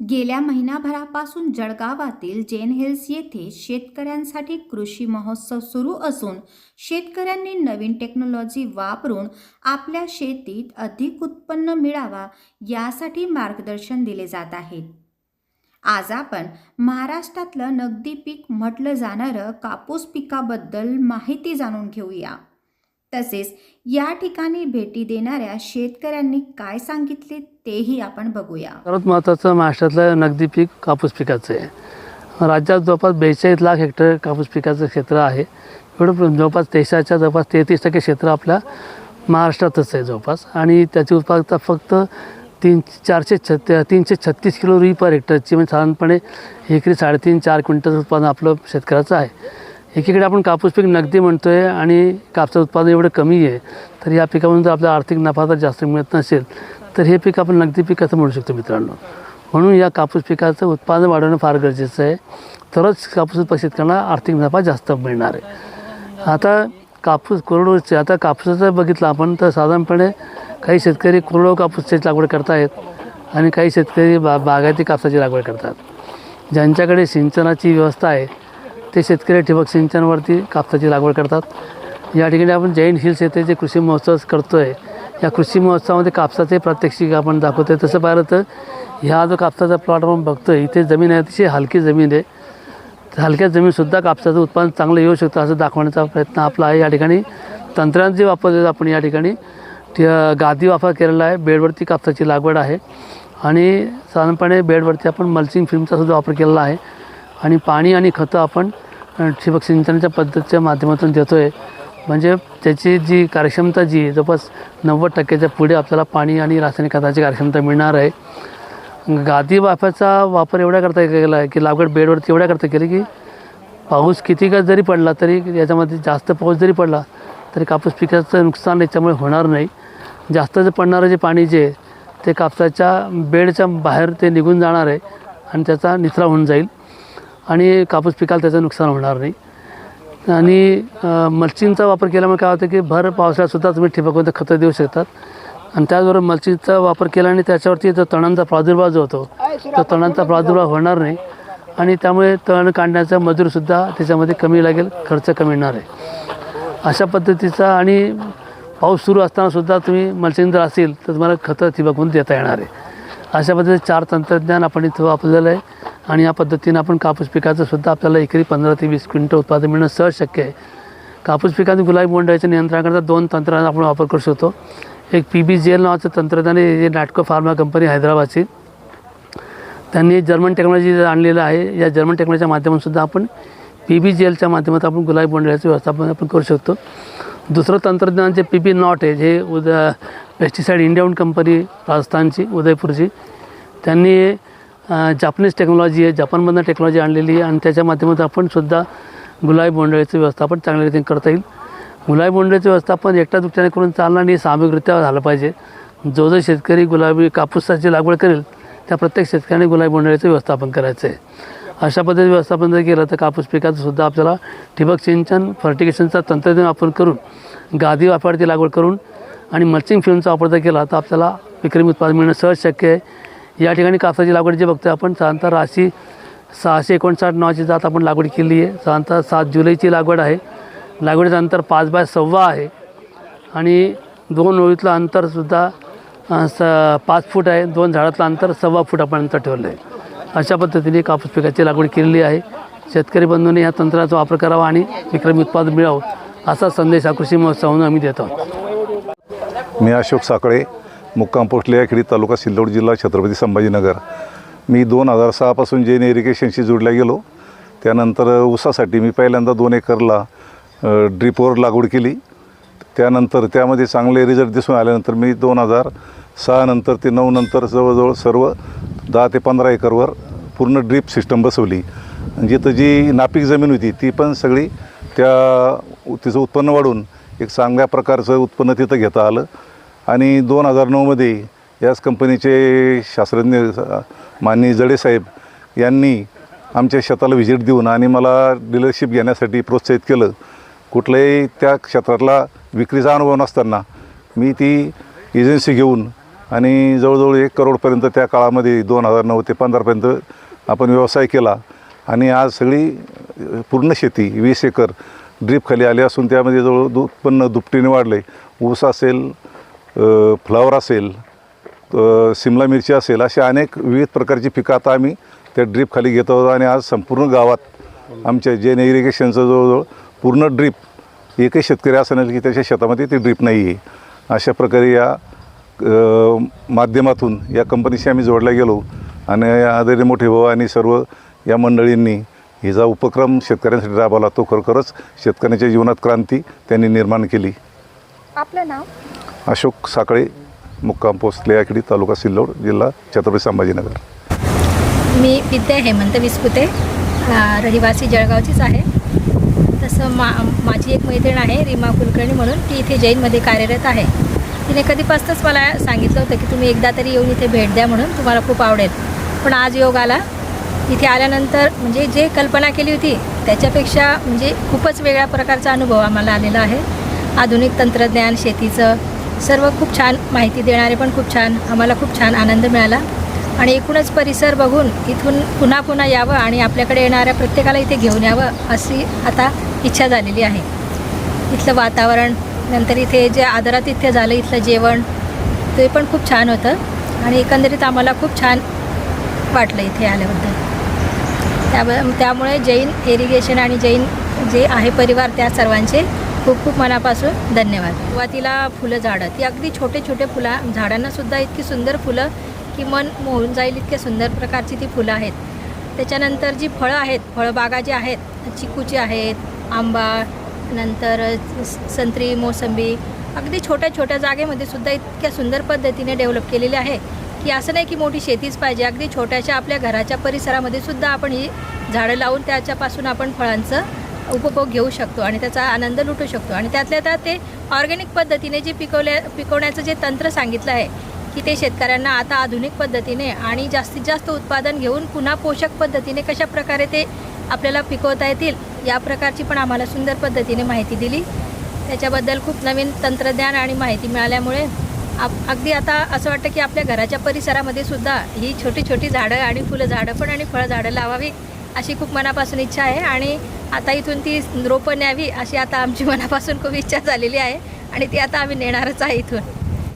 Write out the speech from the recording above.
गेल्या महिनाभरापासून जळगावातील जेन हिल्स येथे शेतकऱ्यांसाठी कृषी महोत्सव सुरू असून शेतकऱ्यांनी नवीन टेक्नॉलॉजी वापरून आपल्या शेतीत अधिक उत्पन्न मिळावा यासाठी मार्गदर्शन दिले जात आहे. आज आपण महाराष्ट्रातलं नगदी पीक म्हटलं जाणारं कापूस पिकाबद्दल माहिती जाणून घेऊया. तसेच या ठिकाणी भेटी देणाऱ्या शेतकऱ्यांनी काय सांगितले तेही आपण बघूया. सर्वात महत्त्वाचं महाराष्ट्रातलं नगदी पीक कापूस पिकाचं आहे. राज्यात जवळपास बेचाळीस लाख हेक्टर कापूस पिकाचं क्षेत्र आहे. एवढं जवळपास देशाच्या जवळपास तेहतीस टक्के क्षेत्र आपल्या महाराष्ट्रातच आहे जवळपास. आणि त्याची उत्पादकता फक्त तीन चारशे छत्ती तीनशे छत्तीस किलो रुई पर हेक्टरची. म्हणजे साधारणपणे एकरी साडेतीन चार क्विंटल उत्पादन आपलं शेतकऱ्याचं आहे. एकीकडे आपण कापूस पीक नगदी म्हणतो आहे आणि कापसाचं उत्पादन एवढं कमी आहे तर या पिकामधून जर आपला आर्थिक नफा जर जास्त मिळत नसेल तर हे पीक आपण नगदी पीक असं म्हणू शकतो मित्रांनो? म्हणून या कापूस पिकाचं उत्पादन वाढवणं फार गरजेचं आहे. तरच कापूस उत्पादक शेतकऱ्यांना आर्थिक नफा जास्त मिळणार आहे. आता कापूस कोरडोचे आता कापसाचं बघितलं आपण तर साधारणपणे काही शेतकरी कोरडो कापूसची लागवड करतायत आणि काही शेतकरी बा बागायती कापसाची लागवड करतात. ज्यांच्याकडे सिंचनाची व्यवस्था आहे ते शेतकरी ठिबक सिंचनवरती कापसाची लागवड करतात. या ठिकाणी आपण जैन हिल्स येथे जे कृषी महोत्सव करतो आहे या कृषी महोत्सवामध्ये कापसाचे प्रात्यक्षिक आपण दाखवतो आहे तसं पाहिलं तर ह्या जो कापसाचा प्लॉट आपण बघतो आहे इथे जमीन आहे अतिशय हलकी जमीन आहे. हलक्या जमीनसुद्धा कापसाचं उत्पादन चांगलं येऊ शकतं असं दाखवण्याचा प्रयत्न आपला आहे. या ठिकाणी तंत्रज्ञान जे वापरलेलं आपण या ठिकाणी गादी वापर केलेला आहे. बेडवरती कापसाची लागवड आहे. आणि साधारणपणे बेडवरती आपण मल्चिंग फिल्मचा सुद्धा वापर केलेला आहे. आणि पाणी आणि खतं आपण ठिबक सिंचनाच्या पद्धतीच्या माध्यमातून देतो आहे म्हणजे त्याची जी कार्यक्षमता जी आहे, जवळपास नव्वद टक्क्याच्या पुढे आपल्याला पाणी आणि रासायनिक खताची कार्यक्षमता मिळणार आहे. गादी वाफ्याचा वापर एवढ्या करता केला आहे की लागवड बेडवरती एवढ्या करता केली की पाऊस किती का जरी पडला तरी याच्यामध्ये जास्त पाऊस जरी पडला तरी कापूस पिकाचं नुकसान याच्यामुळे होणार नाही. जास्त जे पडणारं जे पाणी जे आहे, ते कापसाच्या बेडच्या बाहेर ते निघून जाणार आहे आणि त्याचा निचरा होऊन जाईल. आणि कापूस पिकाला त्याचं नुकसान होणार नाही. आणि मल्चिंगचा वापर केल्यामुळे काय होतं की भर पावसाळ्यातसुद्धा तुम्ही ठिबकवंत खतं देऊ शकतात. आणि त्याचबरोबर मल्चिंगचा वापर केल्याने त्याच्यावरती जो तणांचा प्रादुर्भाव जो होतो तो तणांचा प्रादुर्भाव होणार नाही. आणि त्यामुळे तण काढण्याचा मजूरसुद्धा त्याच्यामध्ये कमी लागेल खर्च कमी येणार आहे. अशा पद्धतीचा आणि पाऊस सुरू असतानासुद्धा तुम्ही मल्चिंग जर असेल तर तुम्हाला खतं ठिबकवून देता येणार आहे. अशा पद्धतीचे चार तंत्रज्ञान आपण इथं वापरलेलं आहे. आणि या पद्धतीनं आपण कापूस पिकाचं सुद्धा आपल्याला एकरी पंधरा ते वीस क्विंटल उत्पादन मिळणं सहज शक्य आहे. कापूस पिकात गुलाबी बोंडाचं नियंत्रणाकरता दोन तंत्रांचा आपण वापर करू शकतो. एक पी बी जी एल नावाचं तंत्रज्ञान आहे. जे नाटको फार्मा कंपनी हैदराबादची. त्यांनी जर्मन टेक्नॉलॉजी आणलेलं आहे. या जर्मन टेक्नॉलॉजीच्या माध्यमातून सुद्धा आपण पी बी जी एलच्या माध्यमातून आपण गुलाबी बोंडाळ्याचं व्यवस्थापन आपण करू शकतो. दुसरं तंत्रज्ञान जे पी बी नॉट आहे जे उद पेस्टिसाईड इंडियाहून कंपनी राजस्थानची उदयपूरची त्यांनी जापनीज टेक्नॉलॉजी आहे जपानमधनं टेक्नॉलॉजी आणलेली आहे आणि त्याच्या माध्यमातून आपण सुद्धा गुलाबी बोंडळीचं व्यवस्थापन चांगल्या रीतीने करता येईल. गुलाबी बोंडळीचं व्यवस्थापन एकटा दुकट्याने करून चालणार नाही सामूहिकरित्या झालं पाहिजे. जो जो शेतकरी गुलाबी कापूसाची लागवड करेल त्या प्रत्येक शेतकऱ्याने गुलाबी बोंडाळीचं व्यवस्थापन करायचं आहे अशा पद्धतीने व्यवस्थापन जर केलं तर कापूस पिकाचं सुद्धा आपल्याला ठिबक सिंचन फर्टिगेशनचा तंत्रज्ञान वापर करून गादी वापराची लागवड करून आणि मल्चिंग फिल्मचा वापर जर केला तर आपल्याला विक्रमी उत्पादन मिळणं सहज शक्य आहे. या ठिकाणी कापसाची लागवड जी बघतोय आपण साधारणतः राशी सहाशे एकोणसाठ नावाची जात आपण लागवड केली आहे. साधारणतः सात जुलैची लागवड आहे. लागवडीचं अंतर पाच बाय सव्वा आहे. आणि दोन ओळीतलं अंतरसुद्धा स पाच फूट आहे. दोन झाडातलं अंतर सव्वा फूट आपण अंतर ठेवलं आहे अशा पद्धतीने कापूस पिकाची लागवड केलेली आहे. शेतकरी बंधूंनी या तंत्राचा वापर करावा आणि विक्रमी उत्पादन मिळावं असा संदेश हा कृषी महोत्सवानं आम्ही देतो आहोत. मी अशोक साकळे मुक्काम पोस्ट लेखडी तालुका सिल्लोड जिल्हा छत्रपती संभाजीनगर. मी दोन हजार सहापासून जैन इरिगेशनशी जोडल्या गेलो. त्यानंतर ऊसासाठी मी पहिल्यांदा दोन एकरला ड्रिपवर लागवड केली. त्यानंतर त्यामध्ये चांगले रिझल्ट दिसून आल्यानंतर मी दोन हजार सहा नंतर ते नऊ नंतर जवळजवळ सर्व दहा ते पंधरा एकरवर पूर्ण ड्रीप सिस्टम बसवली. जिथं जी नापीक जमीन होती ती पण सगळी त्या तिचं उत्पन्न वाढून एक चांगल्या प्रकारचं उत्पन्न तिथं घेता आलं. आणि दोन हजार नऊमध्ये याच कंपनीचे शास्त्रज्ञ माननीय जडेसाहेब यांनी आमच्या शेताला व्हिजिट देऊन आणि मला डीलरशिप घेण्यासाठी प्रोत्साहित केलं. कुठल्याही त्या क्षेत्रातला विक्रीचा अनुभव नसताना मी ती एजन्सी घेऊन आणि जवळजवळ एक करोडपर्यंत त्या काळामध्ये दोन हजार नऊ ते पंधरापर्यंत आपण व्यवसाय केला. आणि आज सगळी पूर्ण शेती वीस एकर ड्रीपखाली आली असून त्यामध्ये जवळ दु उत्पन्न दुपटीने वाढले. ऊस असेल फ्लावर असेल सिमला मिरची असेल अशा अनेक विविध प्रकारची पिकं आता आम्ही त्या ड्रीपखाली घेत आहोत आणि आज संपूर्ण गावात आमच्या जेन इरिगेशनचं जवळजवळ पूर्ण ड्रीप एकही शेतकरी असं नाही की त्याच्या शेतामध्ये ती ड्रीप नाही आहे. अशा प्रकारे या माध्यमातून या कंपनीशी आम्ही जोडल्या गेलो आणि आदरणीय मोठे भाऊ आणि सर्व या मंडळींनी हिचा उपक्रम शेतकऱ्यांसाठी राबवला. तो खरोखरच शेतकऱ्यांच्या जीवनात क्रांती त्यांनी निर्माण केली. आपलं नाव? अशोक साखळे मुक्काम पोस्ट लेयाखेडी तालुका सिल्लोड जिल्हा छत्रपती संभाजीनगर. मी विद्या हेमंत विस्पुते रहिवासी जळगावचीच आहे. तसं मा माझी एक मैत्रीण आहे रीमा कुलकर्णी म्हणून. ती इथे जैनमध्ये कार्यरत आहे. तिने कधीपासूनच मला सांगितलं होतं की तुम्ही एकदा तरी येऊन इथे भेट द्या म्हणून. तुम्हाला खूप आवडेल. पण आज योग आला. इथे आल्यानंतर म्हणजे जे कल्पना केली होती त्याच्यापेक्षा म्हणजे खूपच वेगळ्या प्रकारचा अनुभव आम्हाला आलेला आहे. आधुनिक तंत्रज्ञान शेतीचं सर्व खूप छान माहिती देणारे पण खूप छान आम्हाला खूप छान आनंद मिळाला. आणि एकूणच परिसर बघून इथून पुन्हा पुन्हा यावं आणि आपल्याकडे येणाऱ्या प्रत्येकाला इथे घेऊन यावं अशी आता इच्छा झालेली आहे. इथलं वातावरण नंतर इथे जे आदरातिथ्य झालं इथलं जेवण ते पण खूप छान होतं. आणि एकंदरीत आम्हाला खूप छान वाटलं इथे आल्याबद्दल. त्यामुळे त्यामुळे जैन इरिगेशन आणि जैन जे आहे परिवार त्या सर्वांचे खूप खूप मनापासून धन्यवाद. सुरुवातीला फुलं झाडं. ती अगदी छोटे छोटे फुला झाडांनासुद्धा इतकी सुंदर फुलं की मन मोहून जाईल इतक्या सुंदर प्रकारची ती फुलं आहेत. त्याच्यानंतर जी फळं आहेत फळबागा जी आहेत चिकूची आहेत आंबा नंतर स- संत्री मोसंबी अगदी छोट्या छोट्या जागेमध्ये सुद्धा इतक्या सुंदर पद्धतीने डेव्हलप केलेली आहे की असं नाही की मोठी शेतीच पाहिजे. अगदी छोट्याशा आपल्या घराच्या परिसरामध्ये सुद्धा आपण ही झाडं लावून त्याच्यापासून आपण फळांचं उपभोग घेऊ शकतो आणि त्याचा आनंद लुटू शकतो. आणि त्यातल्या त्यात ते ऑर्गॅनिक पद्धतीने जे पिकवल्या पिकवण्याचं जे तंत्र सांगितलं आहे की ते शेतकऱ्यांना आता आधुनिक पद्धतीने आणि जास्तीत जास्त उत्पादन घेऊन पुन्हा पोषक पद्धतीने कशा प्रकारे ते आपल्याला पिकवता येतील या प्रकारची पण आम्हाला सुंदर पद्धतीने माहिती दिली. त्याच्याबद्दल खूप नवीन तंत्रज्ञान आणि माहिती मिळाल्यामुळे आप अगदी आता असं वाटतं की आपल्या घराच्या परिसरामध्ये सुद्धा ही छोटी छोटी झाडं आणि फुलं झाडं पण आणि फळझाडं लावावी अशी खूप मनापासून इच्छा आहे आणि आता इथून ती रोपं न्यावी अशी आता आमची मनापासून खूप इच्छा झालेली आहे आणि ती आता आम्ही नेणारच आहे इथून.